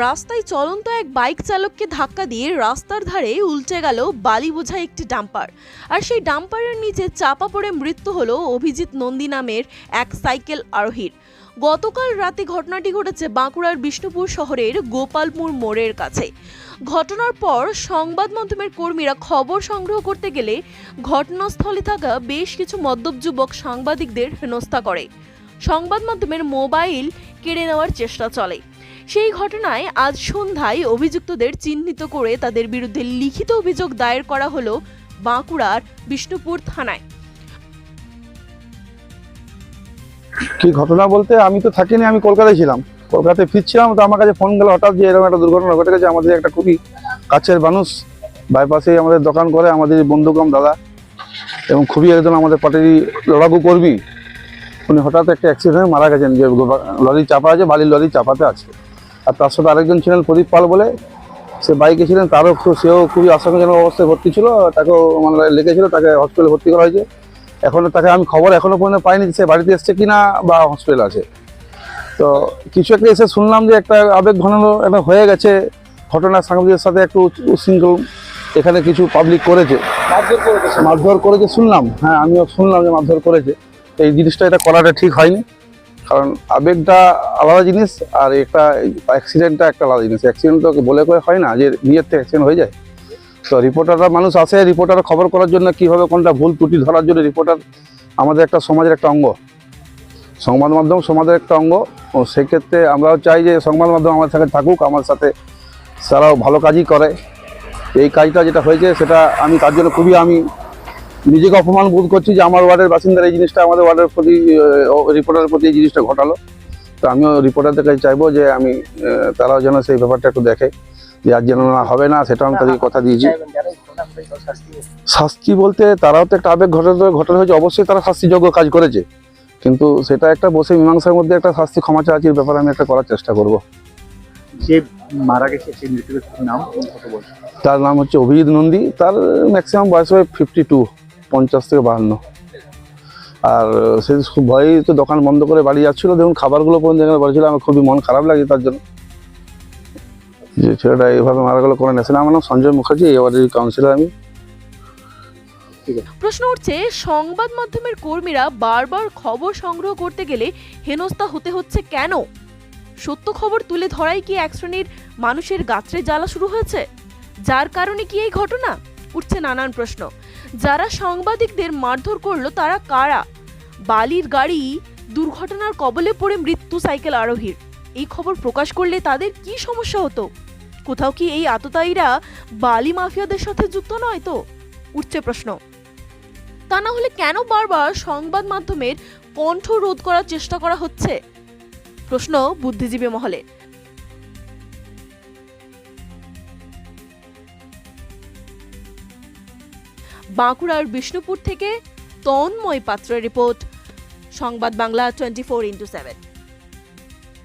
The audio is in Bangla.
রাস্তায় চলন্ত এক বাইক চালককে ধাক্কা দিয়ে রাস্তার ধারে উল্টে গেল বালি বোঝা একটি ডাম্পার। আর সেই ডাম্পারের নিচে চাপা পড়ে মৃত্যু হলো অভিজিৎ নন্দী নামের এক সাইকেল আরোহীর। গতকাল রাতে ঘটনাটি ঘটেছে বাঁকুড়ার বিষ্ণুপুর শহরের গোপালপুর মোড়ের কাছে। ঘটনার পর সংবাদ মাধ্যমের কর্মীরা খবর সংগ্রহ করতে গেলে ঘটনাস্থলে থাকা বেশ কিছু মদ্যপ যুবক সাংবাদিকদের হেনস্থা করে। সংবাদ মাধ্যমের মোবাইল কেড়ে নেওয়ার চেষ্টা চলে। সেই ঘটনায় আজ সন্ধ্যায় অভিযুক্তদের চিহ্নিত করে তাদের বিরুদ্ধে লিখিত অভিযোগ দায়ের করা হলো বাঁকুড়ার বিষ্ণুপুর থানায়। কি ঘটনা বলতে আমি তো থাকিনি, আমি কলকাতায় ছিলাম। কলকাতায় ফিরছিলাম, তো আমার কাছে ফোন গেল, হঠাৎ যে এরকম একটা দুর্ঘটনা ঘটে গেছে, আমাদের একটা খুবই কাছের মানুষ বাইপাসেই আমাদের দোকান করে, আমাদের বন্ধুকম দাদা এবং খুবই একজন আমাদের পার্টির লড়াকু কর্মী, উনি হঠাৎ একটা অ্যাক্সিডেন্টে মারা গেছেন, যে লরি চাপা আছে, বালির লরি চাপাতে আছে। আর তার সাথে আরেকজন ছিলেন প্রদীপ পাল বলে। সে বাইকে ছিলেন তারও খুব- সেও খুবই আশঙ্কাজনক অবস্থায় ভর্তি ছিল তাকেও মানে লেগেছিল তাকে হসপিটালে ভর্তি করা হয়েছে। এখনও তাকে আমি খবর এখনও পর্যন্ত পাইনি যে সে বাড়িতে এসছে কিনা বা হসপিটাল আছে। তো কিছু একটা এসে শুনলাম যে একটা আবেগ ঘনানো একটা হয়ে গেছে ঘটনা সাংবাদিকের সাথে একটু উচ্ছৃঙ্খল এখানে কিছু পাবলিক করেছে। মারধর করেছে শুনলাম। হ্যাঁ আমিও শুনলাম যে মারধর করেছে। এই জিনিসটা এটা করাটা ঠিক হয়নি। কারণ আবেগটা আলাদা জিনিস আর একটা অ্যাক্সিডেন্টটা একটা আলাদা জিনিস। অ্যাক্সিডেন্ট তো বলে করে হয় না যে নিজের থেকে অ্যাক্সিডেন্ট হয়ে যায়। তো রিপোর্টাররা মানুষ আসে রিপোর্টার খবর করার জন্য কীভাবে কোনটা ভুল ত্রুটি ধরার জন্য রিপোর্টার আমাদের একটা সমাজের একটা অঙ্গ। সংবাদ মাধ্যম সমাজের একটা অঙ্গ। সেক্ষেত্রে আমরাও চাই যে সংবাদ মাধ্যম আমার সাথে থাকুক, আমার সাথে তারাও ভালো কাজই করে। এই কাজটা যেটা হয়েছে সেটা আমি, তার জন্য খুবই আমি নিজেকে অপমান বোধ করছি যে আমার ওয়ার্ডের বাসিন্দার এই জিনিসটা আমাদের ওয়ার্ডের প্রতি রিপোর্টারের প্রতি এই জিনিসটা ঘটালো। তো আমিও রিপোর্টারদের কাছে চাইব যে আমি তারাও যেন সেই ব্যাপারটা একটু দেখে যে আর যেন না হবে না সেটা আমি তাদেরকে কথা দিয়েছি। শাস্তি বলতে তারাও তো একটা আবেগ ঘটনা ঘটনা হয়েছে। অবশ্যই তারা শাস্তিযোগ্য কাজ করেছে। কিন্তু সেটা একটা বসে মীমাংসার মধ্যে একটা শাস্তি ক্ষমা চাচির ব্যাপারে আমি একটা করার চেষ্টা করব। যে মারা গেছে সেই মৃত নাম তার নাম হচ্ছে অভিজিৎ নন্দী। তার ম্যাক্সিমাম বয়স হবে ফিফটি টু পঞ্চাশ থেকে বাহান্ন। আর সে খুব ভয়েই তো দোকান বন্ধ করে বাড়ি যাচ্ছিল। দেখুন খাবারগুলো পর্যন্ত এখানে বাড়িছিল আমার খুবই মন খারাপ লাগে তার জন্য। যে ছেলেটা এইভাবে মারা গেলো করে নেছে আমার নাম সঞ্জয় মুখার্জি, এই কাউন্সিলর আমি। প্রশ্ন উঠছে, সংবাদ মাধ্যমের কর্মীরা বারবার খবর সংগ্রহ করতে গেলে হেনস্থা হতে হচ্ছে কেন? সত্য খবর তুলে ধরাই কি এক শ্রেণির মানুষের গাত্রে জ্বালা শুরু হয়েছে? যার কারণে কি এই ঘটনা? উঠছে নানান প্রশ্ন। যারা সাংবাদিকদের মারধর করল তারা কারা? বালির গাড়ি দুর্ঘটনার কবলে পড়ে মৃত্যু সাইকেল আরোহীর। এই খবর প্রকাশ করলে তাদের কি সমস্যা হতো? কোথাও কি এই আততায়ীরা বালি মাফিয়াদের সাথে যুক্ত নয় তো? উঠছে প্রশ্ন। তা না হলে কেন বারবার সংবাদ মাধ্যমের কণ্ঠ রোধ করার চেষ্টা করা হচ্ছে? প্রশ্ন বুদ্ধিজীবী মহলে। বাঁকুড়ার বিষ্ণুপুর থেকে তন্ময় পাত্রের report. Sangbad Bangla twenty four into seven.